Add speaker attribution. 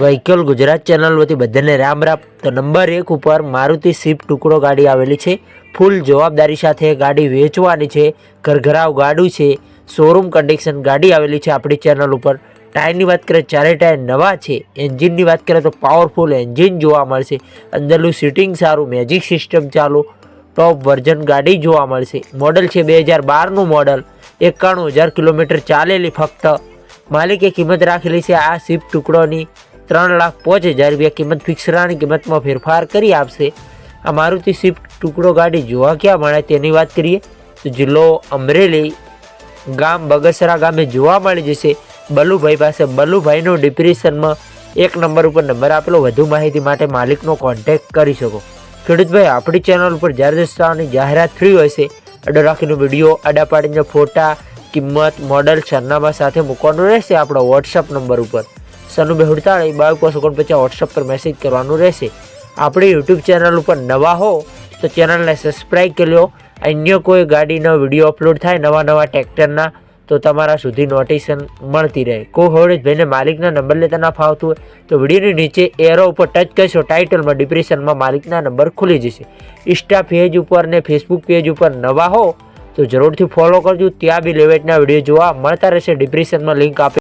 Speaker 1: Vehicle Gujarat channel વતી બધાને રામ રામ. તો નંબર એક ઉપર મારુતિ સ્વિફ્ટ ટુકડો ગાડી આવેલી છે. ફૂલ જવાબદારી સાથે ગાડી વેચવાની છે. ઘરઘરાવ ગાડું છે. શોરૂમ કન્ડિશન ગાડી આવેલી છે આપણી ચેનલ ઉપર. ટાયરની વાત કરીએ ચારે ટાયર નવા છે. એન્જિનની વાત કરીએ તો પાવરફુલ એન્જિન જોવા મળશે. અંદરનું સીટિંગ સારું મેજિક સિસ્ટમ ચાલુ ટોપ વર્ઝન ગાડી જોવા મળશે. મોડલ છે બે હજાર બારનું મોડલ એકાણું હજાર કિલોમીટર ચાલેલી ફક્ત. માલિકે કિંમત રાખેલી છે આ સ્વિફ્ટ ટુકડોની. ત્રણ લાખ પાંચ હજાર રૂપિયા કિંમત ફિક્સરાની કિંમતમાં ફેરફાર કરી આપશે. આ મારુતિ સ્વિફ્ટ ટુકડો ગાડી જોવા ક્યાં મળે તેની વાત કરીએ તો જિલ્લો અમરેલી ગામ બગસરા ગામે જોવા મળી જશે. બલુભાઈ પાસે બલુભાઈનો ડિપ્રેશનમાં એક નંબર ઉપર નંબર આપેલો. વધુ માહિતી માટે માલિકનો કોન્ટેક્ટ કરી શકો. ખેડૂતભાઈ, આપણી ચેનલ ઉપર જ્યારે દસ્તાની જાહેરાત થઈ છે અડો રાખીને વીડિયો આડા પાડીને ફોટા, કિંમત મોડલ સરનામા સાથે મૂકવાનું રહેશે આપણો વોટ્સઅપ નંબર ઉપર. સનુ બેહુડતાળી બાવીસ પાંચ ઓગણપચાસ વોટ્સઅપ પર મેસેજ કરવાનું રહેશે. આપણી યુટ્યુબ ચેનલ ઉપર નવા હો, તો ચેનલને સબસ્ક્રાઈબ કરી લો. અન્ય કોઈ ગાડીનો વીડિયો અપલોડ થાય, નવા નવા ટ્રેક્ટરના તો તમારા સુધી નોટિસન મળતી રહે. કોઈ હોય ભાઈને માલિકના નંબર લેતા ના ફાવતું હોય, તો વિડીયોની નીચે એરો ઉપર ટચ કરશો ટાઇટલમાં ડિપ્રેશનમાં માલિકના નંબર ખુલી જશે. ઇન્સ્ટા પેજ ઉપર ને ફેસબુક પેજ ઉપર નવા હો, તો જરૂરથી ફોલો કરજો. ત્યાં બી લેવેટના વીડિયો જોવા મળતા રહેશે. ડિપ્રેશનમાં લિંક આપે